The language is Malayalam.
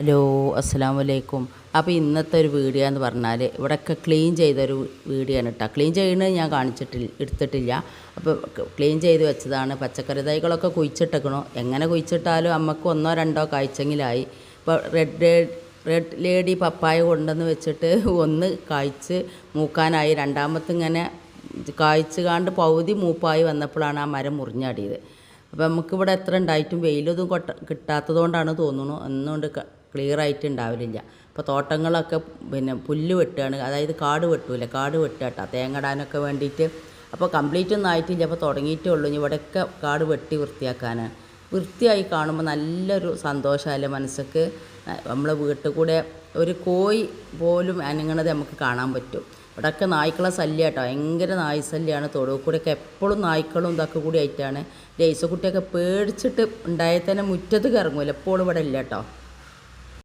ഹലോ അസ്സാം വലൈക്കും അപ്പോൾ ഇന്നത്തെ ഒരു വീഡിയോ എന്ന് പറഞ്ഞാൽ ഇവിടെയൊക്കെ ക്ലീൻ ചെയ്തൊരു വീഡിയോ ആണ് കേട്ടോ ക്ലീൻ ചെയ്യുന്നത് ഞാൻ കാണിച്ചിട്ടില്ല എടുത്തിട്ടില്ല. അപ്പോൾ ക്ലീൻ ചെയ്ത് വെച്ചതാണ്. പച്ചക്കറി തൈകളൊക്കെ കുഴിച്ചിട്ടേക്കണോ. എങ്ങനെ കുഴിച്ചിട്ടാലും അമ്മയ്ക്ക് ഒന്നോ രണ്ടോ കായ്ച്ചെങ്കിലായി ഇപ്പോൾ റെഡ് റെഡ് ലേഡി പപ്പായ കൊണ്ടെന്ന് വെച്ചിട്ട് ഒന്ന് കായ്ച്ച് മൂക്കാനായി. രണ്ടാമത്തെ ഇങ്ങനെ കായ്ച്ച് കാണ്ട് പകുതി മൂപ്പായി വന്നപ്പോഴാണ് ആ മരം മുറിഞ്ഞാടിയത്. അപ്പോൾ നമുക്കിവിടെ എത്ര ഉണ്ടായിട്ടും വെയിലൊന്നും കൊട്ട കിട്ടാത്തതുകൊണ്ടാണ് തോന്നുന്നു ഒന്നുകൊണ്ട് ക്ലിയർ ആയിട്ട് ഉണ്ടാവില്ല അപ്പോൾ തോട്ടങ്ങളൊക്കെ പിന്നെ പുല്ല് വെട്ടുകയാണ്. അതായത് കാട് വെട്ടൂല? കാട് വെട്ടുക കേട്ടോ തേങ്ങ ഇടാനൊക്കെ വേണ്ടിയിട്ട് അപ്പോൾ കംപ്ലീറ്റ് ഒന്നും ആയിട്ടില്ല. അപ്പോൾ തുടങ്ങിയിട്ടേ ഉള്ളൂ. ഇനി ഇവിടെയൊക്കെ കാട് വെട്ടി വൃത്തിയാക്കാനാണ് വൃത്തിയായി കാണുമ്പോൾ നല്ലൊരു സന്തോഷമല്ലേ മനസ്സക്ക്. നമ്മളെ വീട്ടിൽ കൂടെ ഒരു കോയി പോലും അനങ്ങണത് നമുക്ക് കാണാൻ പറ്റും. ഇവിടെയൊക്കെ നായ്ക്കളെ ശല്യം കേട്ടോ ഭയങ്കര നായ് ശല്യമാണ് തൊടുവ് കൂടെയൊക്കെ എപ്പോഴും നായ്ക്കളും ഇതൊക്കെ കൂടി ആയിട്ടാണ്. ലേസക്കുട്ടിയൊക്കെ പേടിച്ചിട്ട് ഉണ്ടായാൽ തന്നെ മുറ്റത്ത് ഇറങ്ങൂല എപ്പോഴും ഇവിടെ ഇല്ല കേട്ടോ